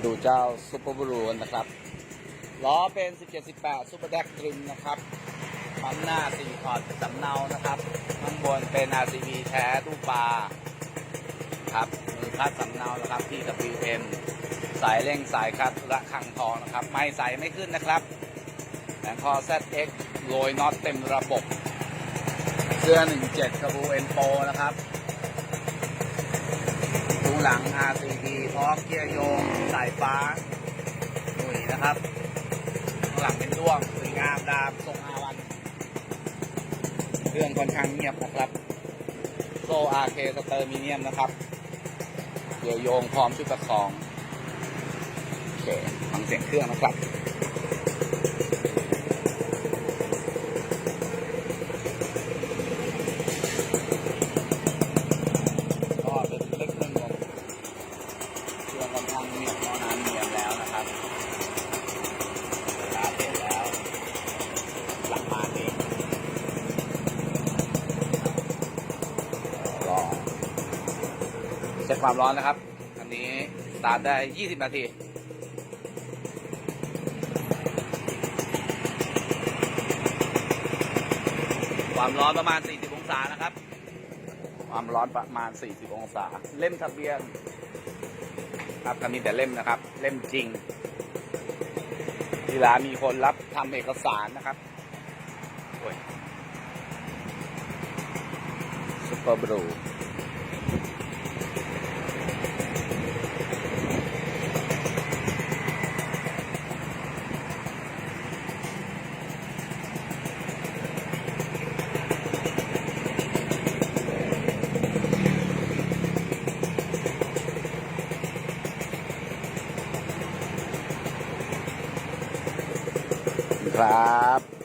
มาดูเจ้าซูเปอร์บรูนนะครับ ล้อเป็น 17-18ซูเปอร์แดกตริมนะครับปั๊มหน้า4พอร์ตสำเนานะครับ ข้างบนเป็น RCB แท้ตู้ปลาครับมือคัดสำเนานะครับที่ WM สายเร่งสายคัดระคังทองนะครับ ไม่ใส่ไม่ขึ้นนะครับแผงคอ ZX โรยน็อตเต็มระบบเสื้อ 17กระบูเอ็นโปนะครับดูหลัง RCB ร้อมเกียร์โยงสายฟ้าหนุ่ยนะครับข้างหลังเป็นด้วงสวยงามดามทรงอาวันเครื่องค่อนข้างเงียบนะครับ โซ่ RK สเตอร์มิเนียมนะครับเกี่ยวโยงพร้อมชุดประคองโอเคฟังเสียงเครื่องนะครับ ก็เป็นเล็กเครื่องยนต์้องเนียบเพราะน้ำเนียมแล้วนะครับเวลาเสร็จแล้วหลังมาเองรอเช็คความร้อนนะครับ อันนี้สตาร์ทได้ 20 นาทีความร้อนประมาณ 40 องศานะครับ ความร้อนประมาณ 40 องศา เล่มทะเบียน ครับถ้ามีแต่เล่มนะครับ เล่มจริงที่ร้านมีคนรับทำเอกสารนะครับโอ้ยซุปเปอร์บรู ครับ